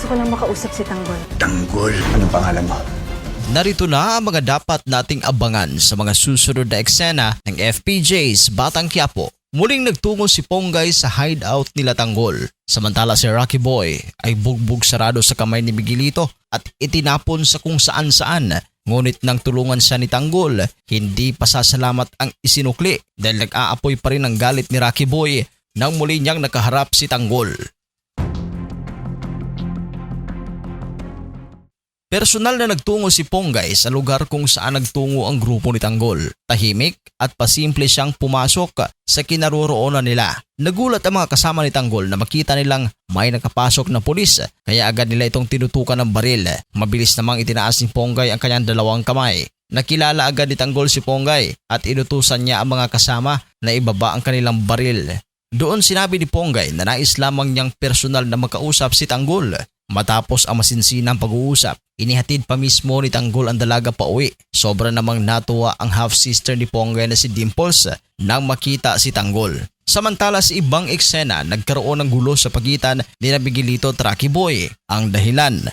Gusto ko lang makausap si Tanggol. Tanggol. Anong pangalan mo? Narito na ang mga dapat nating abangan sa mga susunod na eksena ng FPJ's Batang Quiapo. Muling nagtungo si Ponggay sa hideout nila Tanggol. Samantala si Rocky Boy ay bugbog sarado sa kamay ni Miguelito at itinapon sa kung saan saan. Ngunit nang tulungan siya ni Tanggol, hindi pasasalamat ang isinukli dahil nag-aapoy pa rin ang galit ni Rocky Boy nang muli niyang nakaharap si Tanggol. Personal na nagtungo si Ponggay sa lugar kung saan nagtungo ang grupo ni Tanggol. Tahimik at pasimple siyang pumasok sa kinaroroonan nila. Nagulat ang mga kasama ni Tanggol na makita nilang may nakapasok na pulis kaya agad nila itong tinutukan ng baril. Mabilis namang itinaas ni Ponggay ang kanyang dalawang kamay. Nakilala agad ni Tanggol si Ponggay at inutusan niya ang mga kasama na ibaba ang kanilang baril. Doon sinabi ni Ponggay na nais lamang niyang personal na makausap si Tanggol. Matapos ang masinsinang pag-uusap, inihatid pa mismo ni Tanggol ang dalaga pa uwi. Sobra namang natuwa ang half-sister ni Ponggay na si Dimples nang makita si Tanggol. Samantala sa ibang eksena, nagkaroon ng gulo sa pagitan ni Nabigilito at Rocky Boy. Ang dahilan,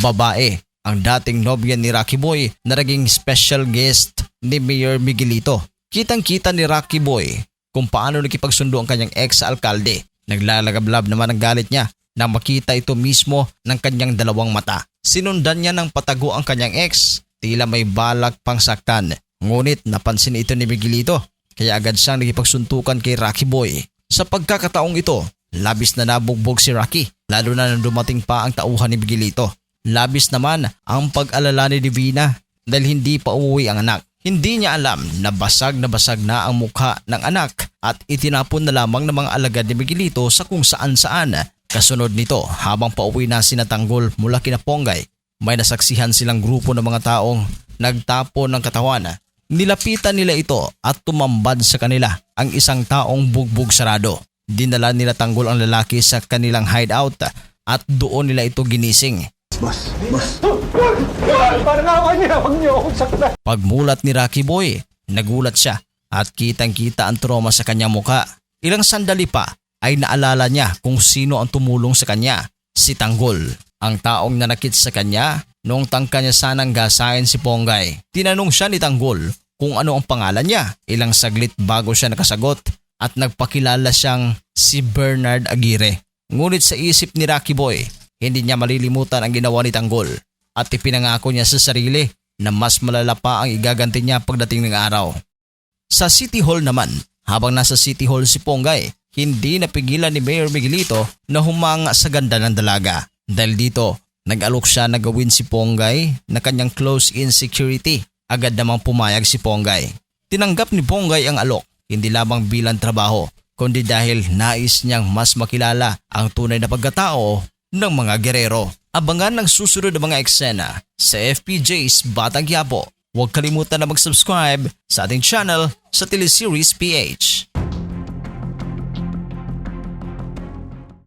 babae, ang dating nobya ni Rocky Boy na naging special guest ni Mayor Miguelito. Kitang-kita ni Rocky Boy kung paano nakipagsundo ang kanyang ex sa alkalde. Naglalagablab naman ang galit niya nang makita ito mismo ng kanyang dalawang mata. Sinundan niya ng patago ang kanyang ex, tila may balak pang saktan. Ngunit napansin ito ni Miguelito, kaya agad siyang nakipagsuntukan kay Rocky Boy. Sa pagkakataong ito, labis na nabugbog si Rocky, lalo na nang dumating pa ang tauhan ni Miguelito. Labis naman ang pag-alala ni Divina dahil hindi pa umuwi ang anak. Hindi niya alam na basag na basag na ang mukha ng anak at itinapon na lamang ng mga alagad ni Miguelito sa kung saan saan. Kasunod nito, habang pauwi na sinatanggol mula kina Ponggay, may nasaksihan silang grupo ng mga taong nagtapo ng katawan. Nilapitan nila ito at tumambad sa kanila ang isang taong bugbog sarado. Dinala nila tanggol ang lalaki sa kanilang hideout at doon nila ito ginising. Boss, boss. Pagmulat ni Rocky Boy, nagulat siya at kitang-kita ang trauma sa kanyang muka. Ilang sandali pa ay naalala niya kung sino ang tumulong sa kanya, si Tanggol. Ang taong nanakit sa kanya noong tangka niya sanang gasain si Ponggay. Tinanong siya ni Tanggol kung ano ang pangalan niya. Ilang saglit bago siya nakasagot at nagpakilala siyang si Bernard Aguirre. Ngunit sa isip ni Rocky Boy, hindi niya malilimutan ang ginawa ni Tanggol at ipinangako niya sa sarili na mas malala pa ang igaganti niya pagdating ng araw. Sa City Hall naman, habang nasa City Hall si Ponggay, hindi napigilan ni Mayor Miguelito na humanga sa ganda ng dalaga. Dahil dito, nag-alok siya na gawin si Ponggay na kanyang close-in security. Agad namang pumayag si Ponggay. Tinanggap ni Ponggay ang alok, hindi lamang bilang trabaho, kundi dahil nais niyang mas makilala ang tunay na pagkatao ng mga gerero. Abangan ng susunod na mga eksena sa FPJ's Batang Quiapo. Huwag kalimutan na mag-subscribe sa ating channel sa Teleseries PH.